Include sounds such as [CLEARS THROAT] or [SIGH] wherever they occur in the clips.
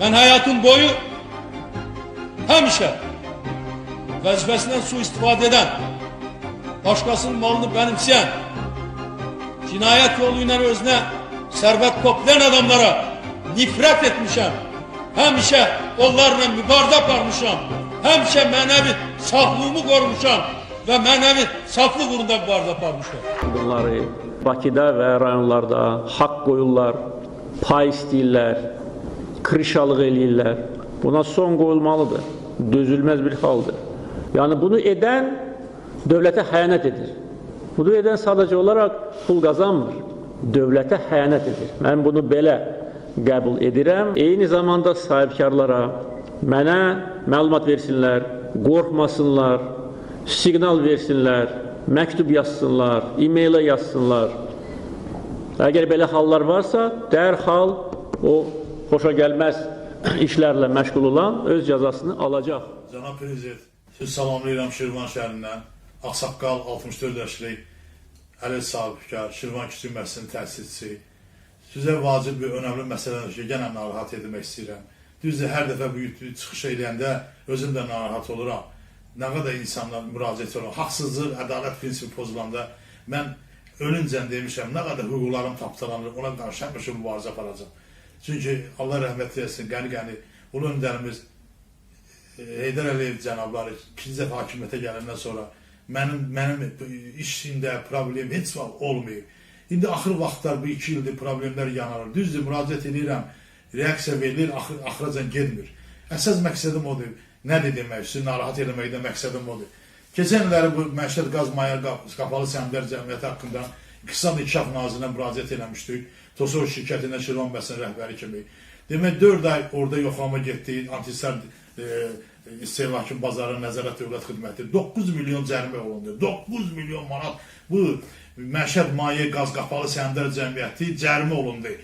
Ben hayatım boyu hemşe vazifesinden suistifade eden, başkasının malını benimseyen, cinayet yoluyla özüne servet toplayan adamlara nifret etmişim. Hemşe onlarla mübarede aparmışam. Hemşe manevi saflığımı korumuşam ve manevi saflıq uğrunda mübarede aparmışam. Bunları Bakıda və rayonlarda haqq qoyurlar, pay istəyirlər, krişalıq eləyirlər. Buna son qoyulmalıdır. Dözülməz bir haldır. Yəni bunu edən dövlətə xəyanət edir. Bunu edən sadəcə olaraq pul qazanmır. Dövlətə xəyanət edir. Mən bunu belə qəbul edirəm. Eyni zamanda sahibkarlara mənə məlumat versinlər, qorxmasınlar, siqnal versinlər, məktub yazsınlar, e-mailə yazsınlar. Əgər belə hallar varsa, dərhal o xoşa gəlməz [CLEARS THROAT] işlərlə məşğul olan öz cəzasını alacaq. Cənab Prezident, siz salamlayıram Şirvan şəhərindən. Ağsaqqal 64 yaşlı Əli Sahibkar, Şirvan Kiçik Məhsinin təsisçisi. Sizə vacib bir önəmli məsələdir ki, yenə narahat etmək istəyirəm. Düzdür, hər dəfə bu çıxış eləyəndə özüm də narahat oluram. Nə qədər insanlar müraciət edir, haqsızlıq, ədalət prinsipi pozulanda mən ölüncən demişəm, nə qədər hüquqlarım tapdalanır, ona qarşı həmişə mübarizə aparacam. Çünki Allah rəhmət eləsin, qəni-qəni ulu öndərimiz Heydər Əliyev cənabları ikinci dəfə hakimiyyətə gələndən sonra mənim mənim işimdə problem heç vaxt olmayıb. İndi axır vaxtlar bu 2 ildir problemlər yanır. Düzdür, müraciət edirəm, reaksiya verilir, axır axıracan getmir. Əsas məqsədim odur. Nədir demək, sizi narahat eləməkdə məqsədim odur. Keçən illəri bu məişət qaz maya qap- qapalı səhmlər cəmiyyəti haqqında İqtisad İnkişaf Nazirinə müraciət eləmişdik. Tosor şirkətindən Şirvan Bəsin rəhbəri kimi. Demək 4 ay orada yoxlama getdi, antisar e, istehlakın bazarı nəzarət dövlət xidməti 9 milyon cərimə olundu. 9 milyon manat bu məişət maye qaz qapalı səhmlər cəmiyyəti cərimə olundu.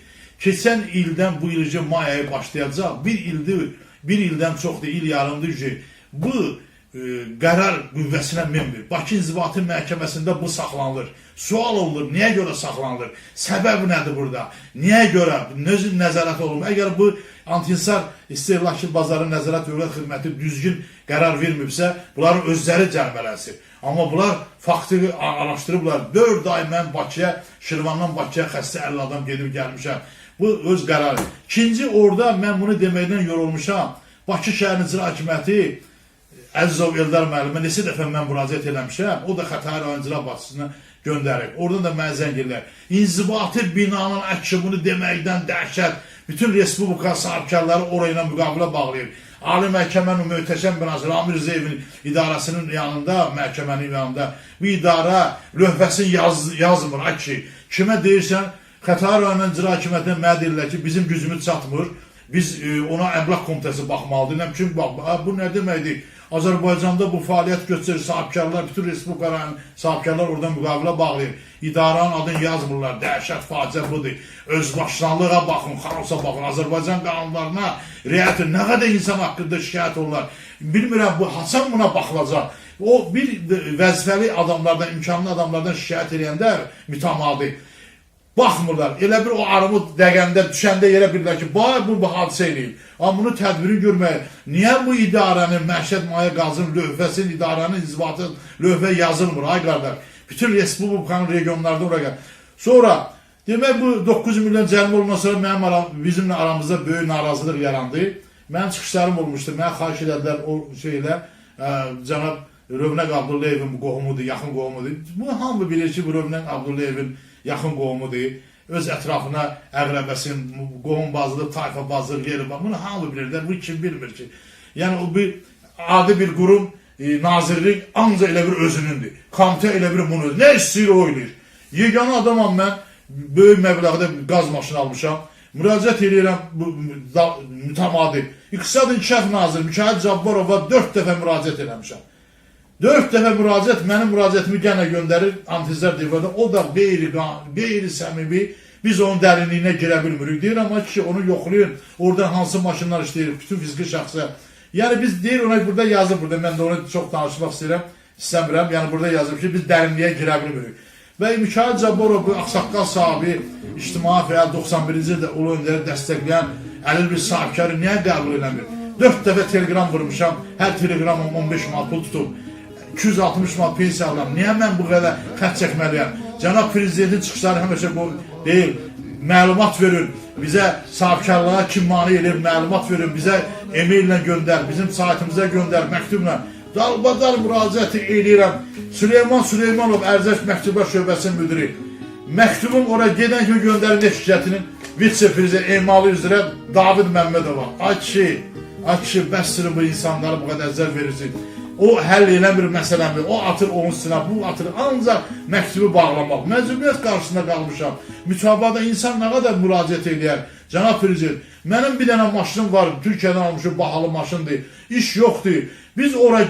Keçən ildən bu iləcə may ayı başlayacaq. Bir ildir, bir ildən çoxdur, il yarımdır ki, bu e, qərar qüvvəsinə minmir. Bakı İnzibati Məhkəməsində bu saxlanılır. Sual olunur, niyə görə saxlanılır? Səbəb nədir burada? Niyə görə? Necə nəzarət olunur? Əgər bu antinsar istehlakçı bazarı nəzarət dövlət xidməti düzgün qərar vermibsə, bunların özləri cəlmələnsin. Amma bunlar faktı araşdırıblar. 4 ay mən Bakıya, Şirvandan Bakıya xəstə 50 adam gedib gəlmişəm. Bu öz qərarı. İkinci orada mən bunu deməkdən yorulmuşam. Bakı şəhər icra hakimiyyəti Əzizov Eldar müəllimə neçə dəfə mən müraciət eləmişəm. O da Xətai rayon icra başçısına göndərib. Oradan da mənə zəng edirlər. İnzibati binanın əksi bunu deməkdən dəhşət. Bütün respublika sahibkarları orayla müqavilə bağlayır. Ali məhkəmənin möhtəşəm binası Ramir Zeyevin idarəsinin yanında, məhkəmənin yanında bu idarə lövhəsini yaz, yazmır. Ki, kimə deyirsən, Xətai rayon icra hakimiyyətinə mənə ki, bizim gücümüz çatmır. Biz e, ona əmlak komitəsi baxmalıdır. Nə biçim bax, bu nə deməkdir? Azərbaycanda bu fəaliyyət göstərir sahibkarlar, bütün respublikaların sahibkarlar oradan müqavilə bağlayır. İdaranın adını yazmırlar. Dəhşət faciə budur. Özbaşınalığa baxın, xaosa baxın. Azərbaycan qanunlarına riayət. Nə qədər insan haqqında şikayət olurlar. Bilmirəm bu haçan buna baxılacaq. O bir vəzifəli adamlardan, imkanlı adamlardan şikayət edəndə mütəmadi baxmırlar. Elə bir o armud dəqəndə düşəndə yerə bilirlər ki, bay bu, bu hadisə eləyib. Amma bunu tədbiri görmək. Niyə bu idarənin məişət maya qazın lövhəsinin, idarənin inzibatı lövhə yazılmır ay qardaş? Bütün respublikanın regionlarda ora gəl. Sonra demək bu 9 milyon cərimə olundan sonra mənim aram, bizimlə aramızda böyük narazılıq yarandı. Mənim çıxışlarım olmuşdu. Mənə xahiş elədilər o şeylə ə, cənab Rövnəq Abdullayevin bu qohumudur, yaxın qohumudur. Bu hamı bilir ki, bu Rövnəq Abdullayevin yaxın qohumudur. Öz ətrafına əqrəbəsin, qohum bazılıq, tayfa bazılıq yeri var. Bunu hamı bilirlər, bu kim bilmir ki. Yəni o bir adi bir qurum, e, nazirlik ancaq elə bir özünündür. Komitə elə bir bunu, nə istəyir o eləyir. Yeganə adamam mən, böyük məbləğdə qaz maşını almışam. Müraciət edirəm mütəmadi. İqtisad İnkişaf Naziri Mikail Cabbarova 4 dəfə müraciət eləmişəm. Dörd dəfə müraciət, mənim müraciətimi yenə göndərir Antizlər Divarda. O da qeyri, qeyri səmimi, biz onun dərinliyinə girə bilmirik. Deyir amma ki, onu yoxlayın, orada hansı maşınlar işləyir, bütün fiziki şəxsə. Yəni biz deyir ona burada yazıb burada, mən də onu çox danışmaq istəyirəm, istəmirəm. Yəni burada yazıb ki, biz dərinliyə girə bilmirik. Və Mikail Cabbarov bu ağsaqqal sahibi, ictimai fəal 91-ci ildə Ulu Öndəri dəstəkləyən Əlil bir sahibkarı niyə qəbul eləmir? 4 dəfə telegram vurmuşam, hər telegramım 15 manat pul tutub. 260 manat pensiya alıram. Niyə mən bu qədər xətt çəkməliyəm? Cənab prezidentin çıxışları həmişə bu deyil. Məlumat verin. Bizə sahibkarlığa kim mane edir, məlumat verin. Bizə e-maillə göndər, bizim saytımıza göndər, məktubla. Dalbadal müraciət edirəm. Süleyman Süleymanov Ərzəş Məktublar Şöbəsinin müdiri. Məktubum ora gedən kimi göndərildi şirkətinin vitse-prezident emalı üzrə David Məmmədova. Ay kişi, ay kişi, bəsdir bu insanlara bu qədər zəl verirsin. O həll eləmir məsələmi, o atır onun üstünə, bu atır. Ancaq məktubu bağlamaq. Məcburiyyət qarşısında qalmışam. Mütabada insan nə qədər müraciət edir? Cənab prezident, mənim bir dənə maşınım var, Türkiyədən almışım, bahalı maşındır. İş yoxdur. Biz ora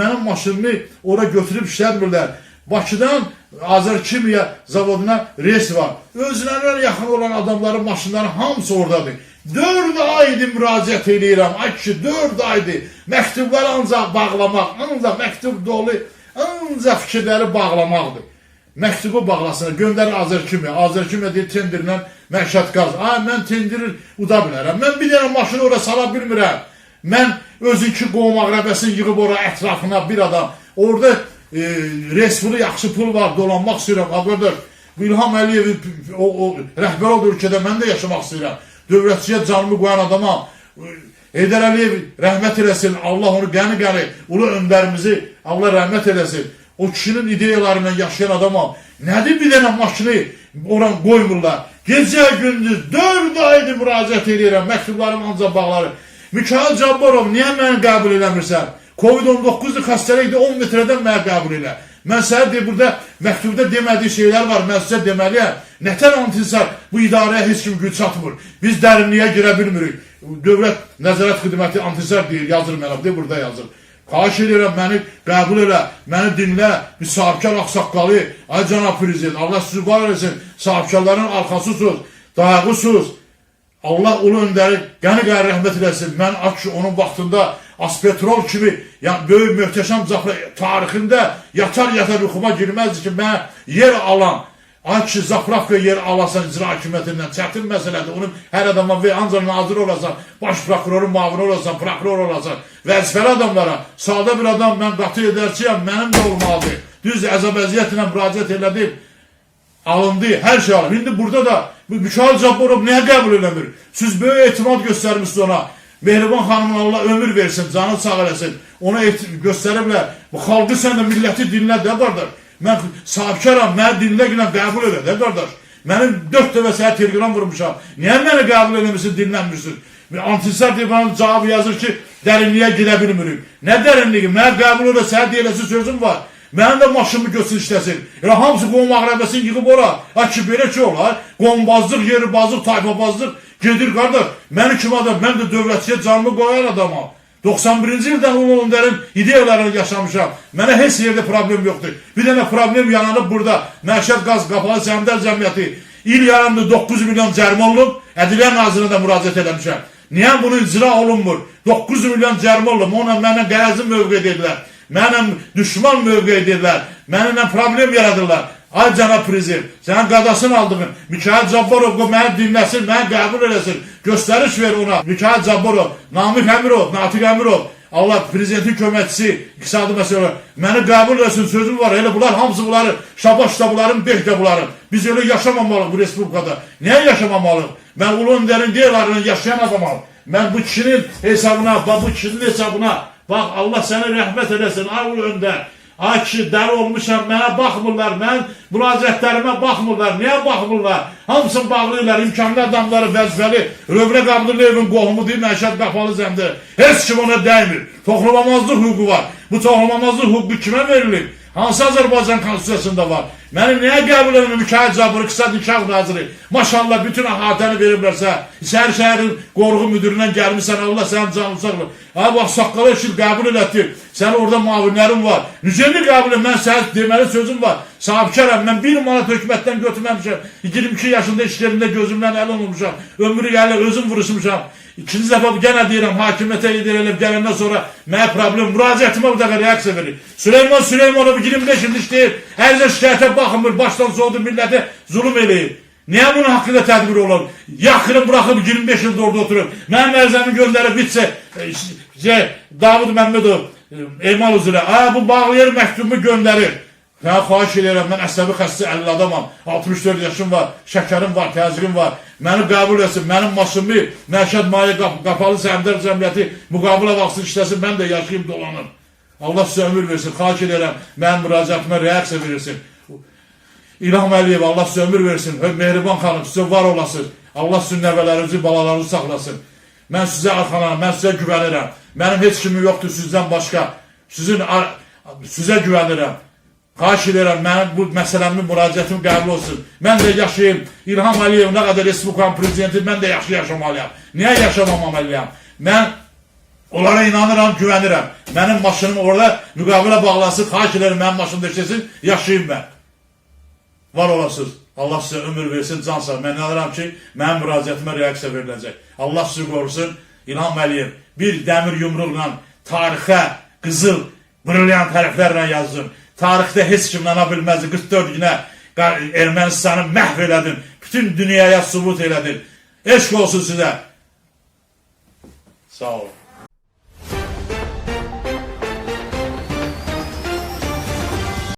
mənim maşınımı ora götürüb işlətmirlər. Bakıdan Azərkimiya zavoduna reys var. Özlərinə yaxın olan adamların maşınları hamısı oradadır. 4 aydır müraciət edirəm. Ay kişi 4 aydır. Məktubları ancaq bağlamaq, ancaq məktub dolu, ancaq fikirləri bağlamaqdır. Məktubu bağlasın, göndərir Azərkimiya. Azərkimiya deyir tenderlə məişət qaz. Ay mən tenderi uda bilərəm. Mən bir dənə maşını ora sala bilmirəm. Mən özünki qovum ağrəbəsini yığıb ora ətrafına bir adam. Orada e, resmini yaxşı pul var, dolanmaq istəyirəm. Qardaş, İlham Əliyevin o, o rəhbər olduğu ölkədə mən də yaşamaq istəyirəm. Dövlətçiyə canımı qoyan adamam. Heydər Əliyev rəhmət eləsin. Allah onu qəni-qəni, ulu öndərimizi Allah rəhmət eləsin. O kişinin ideyalarıyla yaşayan adamam. Nədir bir dənə maşını oran qoymurlar. Gecə gündüz 4 aydır müraciət edirəm. Məktublarım ancaq bağları. Mikail Cabbarov, niyə məni qəbul eləmirsən? Covid-19 xəstəlikdir 10 metrədən məni qəbul elə. Mən sənə deyir, burada məktubda demədiyi şeylər var, mən sizə deməliyəm. Nətər antisar bu idarəyə heç kim güc çatmır. Biz dərinliyə girə bilmirik. Dövlət Nəzarət Xidməti antisar deyir, yazır mənə, deyir, burada yazır. Xahiş edirəm, məni qəbul elə, məni dinlə, bir sahibkar axsaqqalı, ay cənab prezident, Allah sizi var eləsin, sahibkarların arxasısınız, dayağısınız. Allah ulu öndəri qəni qəni rəhmət eləsin. Mən Akşı onun vaxtında Aspetrol kimi yəni böyük möhtəşəm zafər tarixində yatar yatar yuxuma girməzdi ki, mən yer alan Ay kişi Zapravka yer alasan icra hakimiyyətindən çətin məsələdir. Onun hər adama və ancaq nazir olasan, baş prokurorun mavini olasan, prokuror olasan, vəzifəli adamlara, sadə bir adam mən qatı edərçiyəm, mənim də olmalıdır. Düz əzab əziyyətlə müraciət elədim. Alındı, hər şey alındı. İndi burada da Mikail Cabbarov niyə qəbul eləmir? Siz böyük etimad göstərmişsiniz ona. Mehriban xanımın Allah ömür versin, canı sağ eləsin. Ona göstəriblər. Bu xalqı sən də milləti dinlə də qardaş. Mən sahibkaram, məni dinlə ilə qəbul elə də qardaş. Mənim 4 dəfə sənə telegram vurmuşam. Niyə məni qəbul eləmirsən, dinlənmirsən? Bir Antisar bana cavabı yazır ki, dərinliyə girə bilmirik. Nə dərinliyi? Mən qəbul elə sənə deyiləsi sözüm var. Mənim də maşınımı götürsün işləsin. Elə hamısı qovum ağrəbəsini yığıb ora. Ay ki, belə ki olar. Qovumbazlıq, yeribazlıq, tayfabazlıq gedir qardaş. Məni kim adam? Mən də dövlətçiyə canımı qoyan adamam. 91-ci ildən Ulu Önderin ideyalarını yaşamışam. Mənə heç yerdə problem yoxdur. Bir dənə problem yaranıb burada. Məişət qaz qapalı səhmdar cəmiyyəti il yarandı 9 milyon cərimə olunub. Ədliyyə Nazirine də müraciət eləmişəm. Niyə bunu icra olunmur? 9 milyon cərimə olunub. Onunla mənə qərəzin mövqe edirlər. Mənə düşman mövqe edirlər. Mənimlə problem yaradırlar. Ay cənab prezident, sənin qadasını aldığın Mikail Cabbarov məni dinləsin, məni qəbul eləsin. Göstəriş ver ona. Mikail Cabbarov, Namik Əmirov, Natiq Əmirov, Allah prezidentin köməkçisi, iqtisadi məsələ. Məni qəbul eləsin sözüm var. Elə bunlar hamısı bunları, şabaş da bunların, beh də bunların. Biz öyle yaşamamalıyıq bu respublikada. Niyə yaşamamalıyıq? Mən Ulu Önderin deyilarını yaşayan adamam. Mən bu kişinin hesabına, bu kişinin hesabına, bax Allah səni rəhmət eləsin, ay Ulu Önder. Ay kişi dəli olmuşam, mənə baxmırlar, mən müraciətlərimə baxmırlar. Niyə baxmırlar? Hamısını bağlayırlar, imkanlı adamları vəzifəli. Rövrə Qabdırlıyevin qohumu deyil, məişət qapalı zəmdə. Heç kim ona dəymir. Toxlamamazlıq hüququ var. Bu toxlamamazlıq hüququ kimə verilir? Hansı Azərbaycan konstitusiyasında var? Məni niyə qəbul edin Mikail Cabır, İqtisad İnkişaf Naziri? Maşallah bütün əhatəni veriblərsə, şəhər şəhərin qoruğu müdüründən gəlmişsən, Allah sənin canını sağlar. Ay bax, saqqalı işin qəbul elətdir. Sənin orada mavinlərin var. Necəni qəbul edin? Mən sənə deməli sözüm var. Sahibkaram, mən bir manat hökumətdən götürməmişəm. 22 yaşında işlerində gözümdən əl olmuşam. Ömrü gəlir, özüm vuruşmuşam. İkinci dəfə yenə deyirəm, hakimiyyətə yedirəlib gələndən sonra mənə problem, müraciətimə bu dəfə reaksiya verir. Süleyman Süleymanov 25 il işləyir, ərizə şikayətə baxmır, başdan soğudu millətə zulüm eləyir. Niye bunun hakkında tedbir olalım? Yakını bırakıp 25 yılda orada oturup, benim erzemi gönderip bitse, e, şey, Davud Mehmedov, e, Eymal Uzun'a, bu bağlayır mektubu gönderir. Ya xahiş edirəm, mən əsəbi xəstə 50 adamam, 64 yaşım var, şəkərim var, təzyiqim var. Məni qəbul etsin, mənim maşınımı məişət maliyə qap qapalı səhmdər cəmiyyəti müqabilə vaxtı işləsin, mən də yaşayıb dolanım. Allah sizə ömür versin, xahiş edirəm, mənim müraciətimə reaksiya verirsin. İlham Əliyev, Allah sizə ömür versin. Mehriban xanım, sizə var olasın. Allah sizin nəvələrinizi, balalarınızı saxlasın. Mən sizə arxalanam, mən sizə güvənirəm. Mənim heç kimim yoxdur sizdən başqa. Sizin sizə güvənirəm. Xahiş edirəm, mənim bu məsələmin müraciətim qəbul olsun. Mən də yaşayım. İlham Əliyev nə qədər Respublikanın prezidenti, mən də yaxşı yaşamalıyam. Niyə yaşamamalıyam? Mən onlara inanıram, güvənirəm. Mənim maşınım orada müqavilə bağlasın, xahiş edirəm mənim maşınımda işləsin, yaşayım mən. Var olasınız. Allah sizə ömür versin, can sağ. Mən inanıram ki, mənim müraciətimə reaksiya veriləcək. Allah sizi qorusun. İlham Əliyev bir dəmir yumruqla tarixə qızıl, brilliant hərflərlə yazdım. Tarixdə heç kim inana bilməz. 44 günə Ermənistanı məhv elədin. Bütün dünyaya sübut elədin. Eşq olsun sizə. Sağ olun.